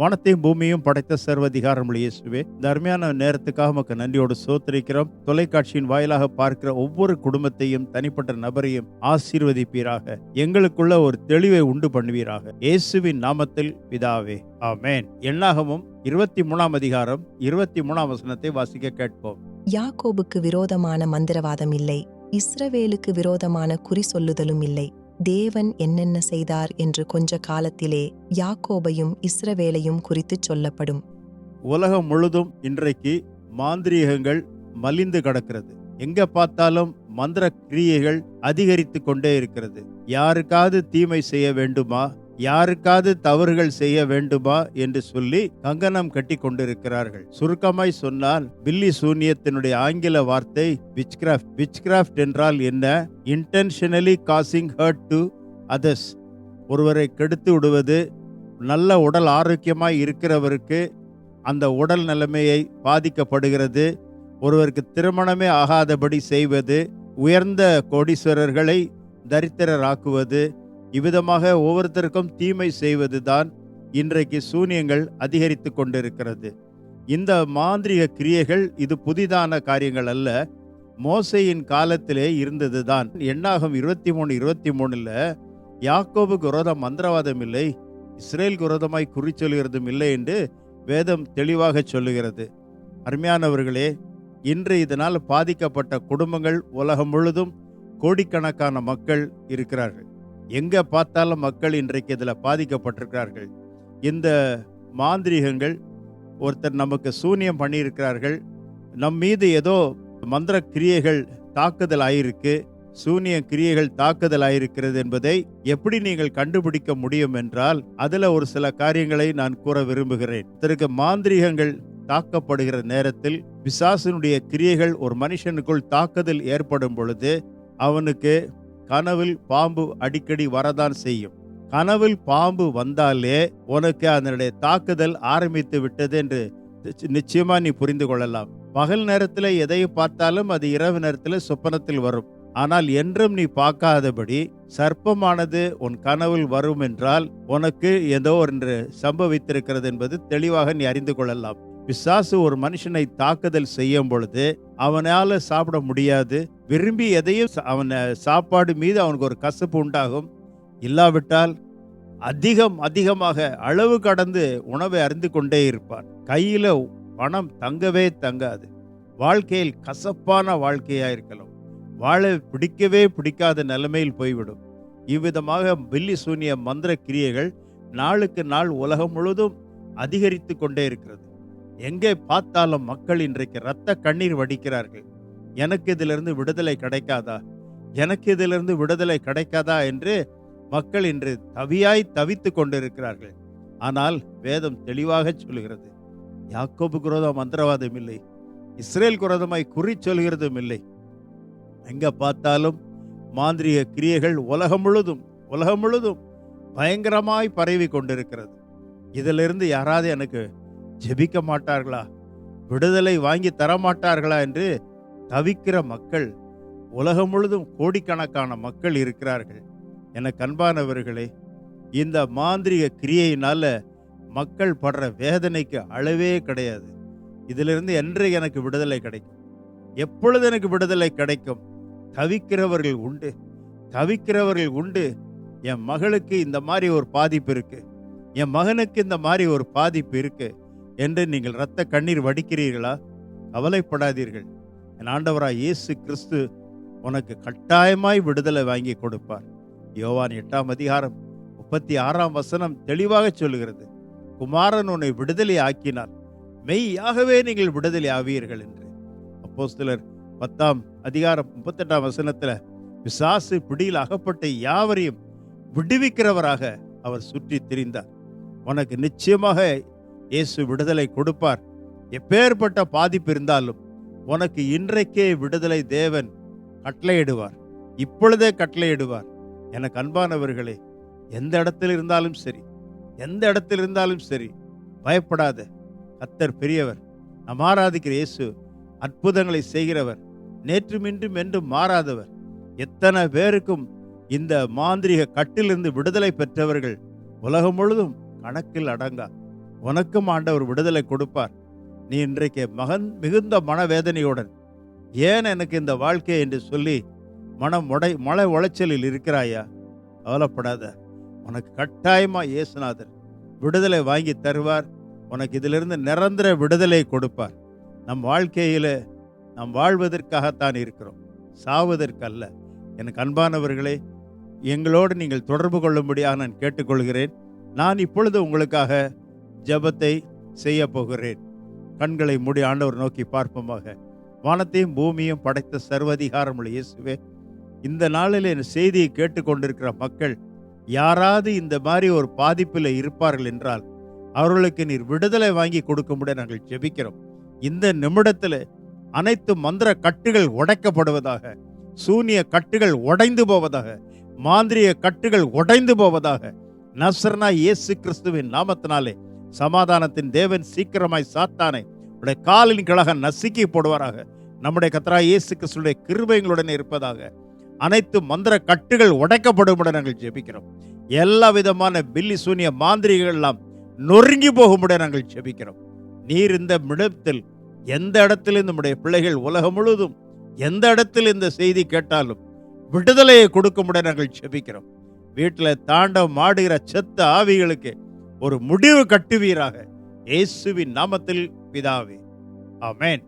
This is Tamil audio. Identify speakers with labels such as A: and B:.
A: வானத்தையும் பூமியும் படைத்த சர்வதிகாரம் இயேசுவே இந்த அருமையான நேரத்துக்காக நமக்கு நன்றியோடு சோத்திருக்கிறோம். தொலைக்காட்சியின் வாயிலாக பார்க்கிற ஒவ்வொரு குடும்பத்தையும் தனிப்பட்ட நபரையும் ஆசீர்வதிப்பீராக. எங்களுக்குள்ள ஒரு தெளிவை உண்டு பண்ணுவீராக. இயேசுவின் நாமத்தில் பிதாவே ஆமேன். எண்ணாகமும் இருபத்தி மூணாம் அதிகாரம் இருபத்தி மூணாம் வசனத்தை வாசிக்க கேட்போம்.
B: யாக்கோபுக்கு விரோதமான மந்திரவாதம் இல்லை. இஸ்ரவேலுக்கு விரோதமான குறி சொல்லுதலும் இல்லை. தேவன் என்னென்ன செய்தார் என்று கொஞ்ச காலத்திலே யாக்கோபையும் இஸ்ரவேலையும் குறித்துச் சொல்லப்படும்.
A: உலகம் முழுதும் இன்றைக்கு மாந்திரீகங்கள் மலிந்து கிடக்கிறது. எங்க பார்த்தாலும் மந்திர கிரியைகள் அதிகரித்து கொண்டே இருக்கிறது. யாருக்காவது தீமை செய்ய வேண்டுமா? யாருக்காவது தவறுகள் செய்ய வேண்டுமா என்று சொல்லி கங்கணம் கட்டி கொண்டிருக்கிறார்கள். சுருக்கமாய் சொன்னால் பில்லி சூன்யத்தினுடைய ஆங்கில வார்த்தை விச்கிராஃப்ட் விச்கிராஃப்ட் என்றால் என்ன? Intentionally causing hurt to others ஒருவரை கெடுத்து விடுவது நல்ல உடல் ஆரோக்கியமாய் இருக்கிறவருக்கு அந்த உடல் நிலைமையை பாதிக்கப்படுகிறது. ஒருவருக்கு திருமணமே ஆகாதபடி செய்வது உயர்ந்த கோடீஸ்வரர்களை தரித்திரராக்குவது இவ்விதமாக ஒவ்வொருத்தருக்கும் தீமை செய்வதுதான் இன்றைக்கு சூனியங்கள் அதிகரித்து கொண்டிருக்கிறது. இந்த மாந்திரிக கிரியைகள் இது புதிதான காரியங்கள் அல்ல. மோசையின் காலத்திலே இருந்ததுதான். எண்ணாகம் இருபத்தி மூணு இருபத்தி மூணுல யாக்கோபுக்கு விரோதம் மந்திரவாதம் இல்லை. இஸ்ரேல் விரோதமாய் குறி சொல்கிறதும் இல்லை என்று வேதம் தெளிவாக சொல்லுகிறது. அருமையானவர்களே இன்று இதனால் பாதிக்கப்பட்ட குடும்பங்கள் உலகம் முழுதும் கோடிக்கணக்கான மக்கள் இருக்கிறார்கள். எங்கே பார்த்தாலும் மக்கள் இன்றைக்கு இதில் பாதிக்கப்பட்டிருக்கிறார்கள். இந்த மாந்திரீகங்கள் ஒருத்தர் நமக்கு சூனியம் பண்ணியிருக்கிறார்கள். நம் மீது ஏதோ மந்திர கிரியைகள் தாக்குதல் ஆயிருக்கு சூனிய கிரியைகள் தாக்குதல் ஆயிருக்கிறது என்பதை எப்படி நீங்கள் கண்டுபிடிக்க முடியும் என்றால் அதில் ஒரு சில காரியங்களை நான் கூற விரும்புகிறேன். இதற்கு மாந்திரீகங்கள் தாக்கப்படுகிற நேரத்தில் பிசாசினுடைய கிரியைகள் ஒரு மனுஷனுக்குள் தாக்குதல் ஏற்படும் பொழுது அவனுக்கு கனவில் பாம்பு அடிக்கடி வரதான் செய்யும். கனவில் பாம்பு வந்தாலே உனக்கு அதனுடைய தாக்குதல் ஆரம்பித்து விட்டது என்று நிச்சயமா நீ புரிந்து கொள்ளலாம். பகல் நேரத்தில் எதை பார்த்தாலும் அது இரவு நேரத்தில் சொப்பனத்தில் வரும். ஆனால் என்றும் நீ பார்க்காதபடி சர்ப்பமானது உன் கனவில் வரும் என்றால் உனக்கு ஏதோ ஒன்று சம்பவித்திருக்கிறது என்பது தெளிவாக நீ அறிந்து கொள்ளலாம். பிசாசு ஒரு மனுஷனை தாக்குதல் செய்யும் பொழுது அவனால சாப்பிட முடியாது விரும்பி எதையும் அவனை அவன் சாப்பாடு மீது அவனுக்கு ஒரு கசப்பு உண்டாகும். இல்லாவிட்டால் அதிகம் அதிகமாக அளவு கடந்து உணவை அறிந்து கொண்டே இருப்பான் கையில் பணம் தங்கவே தங்காது. வாழ்க்கையில் கசப்பான வாழ்க்கையாக இருக்கலாம். வாழ பிடிக்கவே பிடிக்காத நிலைமையில் போய்விடும். இவ்விதமாக பில்லி சூனிய மந்திர கிரியைகள் நாளுக்கு நாள் உலகம் முழுதும் அதிகரித்து கொண்டே இருக்கிறது. எங்கே பார்த்தாலும் மக்கள் இன்றைக்கு இரத்த கண்ணீர் வடிக்கிறார்கள். எனக்கு இதிலிருந்து விடுதலை கிடைக்காதா? எனக்கு இதிலிருந்து விடுதலை கிடைக்காதா? என்று மக்கள் இன்று தவியாய் தவித்து கொண்டிருக்கிறார்கள். ஆனால் வேதம் தெளிவாக சொல்கிறது. யாக்கோபு குரோதம் மந்திரவாதம் இல்லை. இஸ்ரேல் குரோதமாய் குறி சொல்கிறதும் இல்லை. எங்க பார்த்தாலும் மாந்திரிக கிரியைகள் உலகம் முழுதும் உலகம் முழுதும் பயங்கரமாய் பரவி கொண்டிருக்கிறது. இதிலிருந்து யாராவது எனக்கு ஜெபிக்க மாட்டார்களா? விடுதலை வாங்கி தர மாட்டார்களா என்று தவிக்கிற மக்கள் உலகம் முழுதும் கோடிக்கணக்கான மக்கள் இருக்கிறார்கள். என கண்பானவர்களே இந்த மாந்திரிக கிரியையினால மக்கள் படுற வேதனைக்கு அளவே கிடையாது. இதிலிருந்து என்று எனக்கு விடுதலை கிடைக்கும்? எப்பொழுது எனக்கு விடுதலை கிடைக்கும்? தவிக்கிறவர்கள் உண்டு. தவிக்கிறவர்கள் உண்டு. என் மகளுக்கு இந்த மாதிரி ஒரு பாதிப்பு இருக்கு. என் மகனுக்கு இந்த மாதிரி ஒரு பாதிப்பு இருக்கு. என்று நீங்கள் இரத்த கண்ணீர் வடிக்கிறீர்களா? கவலைப்படாதீர்கள். என் ஆண்டவராய் இயேசு கிறிஸ்து உனக்கு கட்டாயமாய் விடுதலை வாங்கி கொடுப்பார். யோவான் எட்டாம் அதிகாரம் முப்பத்தி ஆறாம் வசனம் தெளிவாக சொல்லுகிறது. குமாரன் உன்னை விடுதலை ஆக்கினார் மெய்யாகவே நீங்கள் விடுதலை ஆவீர்கள் என்று. அப்போஸ்தலர் பத்தாம் அதிகாரம் முப்பத்தெட்டாம் வசனத்தில் பிசாசு பிடியில் அகப்பட்ட யாவரையும் விடுவிக்கிறவராக அவர் சுற்றி திரிந்தார். உனக்கு நிச்சயமாக இயேசு விடுதலை கொடுப்பார். எப்பேற்பட்ட பாதிப்பு இருந்தாலும் உனக்கு இன்றைக்கே விடுதலை தேவன் கட்டளையிடுவார். இப்பொழுதே கட்டளையிடுவார். எனக்கு அன்பானவர்களே எந்த இடத்தில் இருந்தாலும் சரி எந்த இடத்தில் இருந்தாலும் சரி பயப்படாத. கத்தர் பெரியவர் நம் ஆராதிக்கிற இயேசு அற்புதங்களை செய்கிறவர் நேற்றுமின்றும் என்றும் மாறாதவர். எத்தனை பேருக்கும் இந்த மாந்திரிக கட்டிலிருந்து விடுதலை பெற்றவர்கள் உலகம் முழுதும் கணக்கில் அடங்கா. உனக்கும் ஆண்டவர் விடுதலை கொடுப்பார். நீ இன்றைக்கு மகன் மிகுந்த மனவேதனையுடன் ஏன் எனக்கு இந்த வாழ்க்கை? என்று சொல்லி மனம் உடை மன உளைச்சலில் இருக்கிறாயா? கவலைப்படாத. உனக்கு கட்டாயமா இயேசுநாதர் விடுதலை வாங்கி தருவார். உனக்கு இதிலிருந்து நிரந்தர விடுதலை கொடுப்பார். நம் வாழ்க்கையில் நாம் வாழ்வதற்காகத்தான் இருக்கிறோம். சாவதற்கல்ல. எனக்கு அன்பானவர்களே எங்களோடு நீங்கள் தொடர்பு கொள்ளும்படியாக நான் கேட்டுக்கொள்கிறேன். நான் இப்பொழுது உங்களுக்காக ஜெபத்தை செய்ய போகிறேன் கண்களை மூடி ஆண்டவர் நோக்கி பார்ப்போமாக. வானத்தையும் பூமியும் படைத்த சர்வதிகாரமுள்ள இயேசுவே இந்த நாளில் என் செய்தியை கேட்டுக்கொண்டிருக்கிற மக்கள் யாராவது இந்த மாதிரி ஒரு பாதிப்பில் இருப்பார்கள் என்றால் அவர்களுக்கு நீர் விடுதலை வாங்கி கொடுக்கும்படி நாங்கள் ஜெபிக்கிறோம். இந்த நிமிடத்தில் அனைத்து மந்திர கட்டுகள் உடைக்கப்படுவதாக சூனிய கட்டுகள் உடைந்து போவதாக மாந்திரிய கட்டுகள் உடைந்து போவதாக நசர்னா இயேசு கிறிஸ்துவின் நாமத்தினாலே சமாதானத்தின் தேவன் சீக்கிரமாய் சாத்தானை உடைய காலின் கிழக நசுக்கி போடுவாராக. நம்முடைய கத்ரா இயேசு கிறிஸ்துடைய கிருபைகளுடன் இருப்பதாக. அனைத்து மந்திர கட்டுகள் உடைக்கப்படும்படி நாங்கள் ஜெபிக்கிறோம். எல்லா விதமான பில்லி சூனிய மாந்திரிகள் எல்லாம் நொறுங்கி போகும்படி நாங்கள் ஜெபிக்கிறோம். நீர் இந்த மிடத்தில் எந்த இடத்தில் நம்முடைய பிள்ளைகள் உலகம் முழுவதும் எந்த இடத்தில் இந்த செய்தி கேட்டாலும் விடுதலையை கொடுக்கும்படி நாங்கள் ஜெபிக்கிறோம். வீட்டில் தாண்டவம் மாடுகிற செத்த ஆவிகளுக்கு ஒரு முடிவு கட்டுவீராக. இயேசுவின் நாமத்தில் பிதாவே. ஆமென்.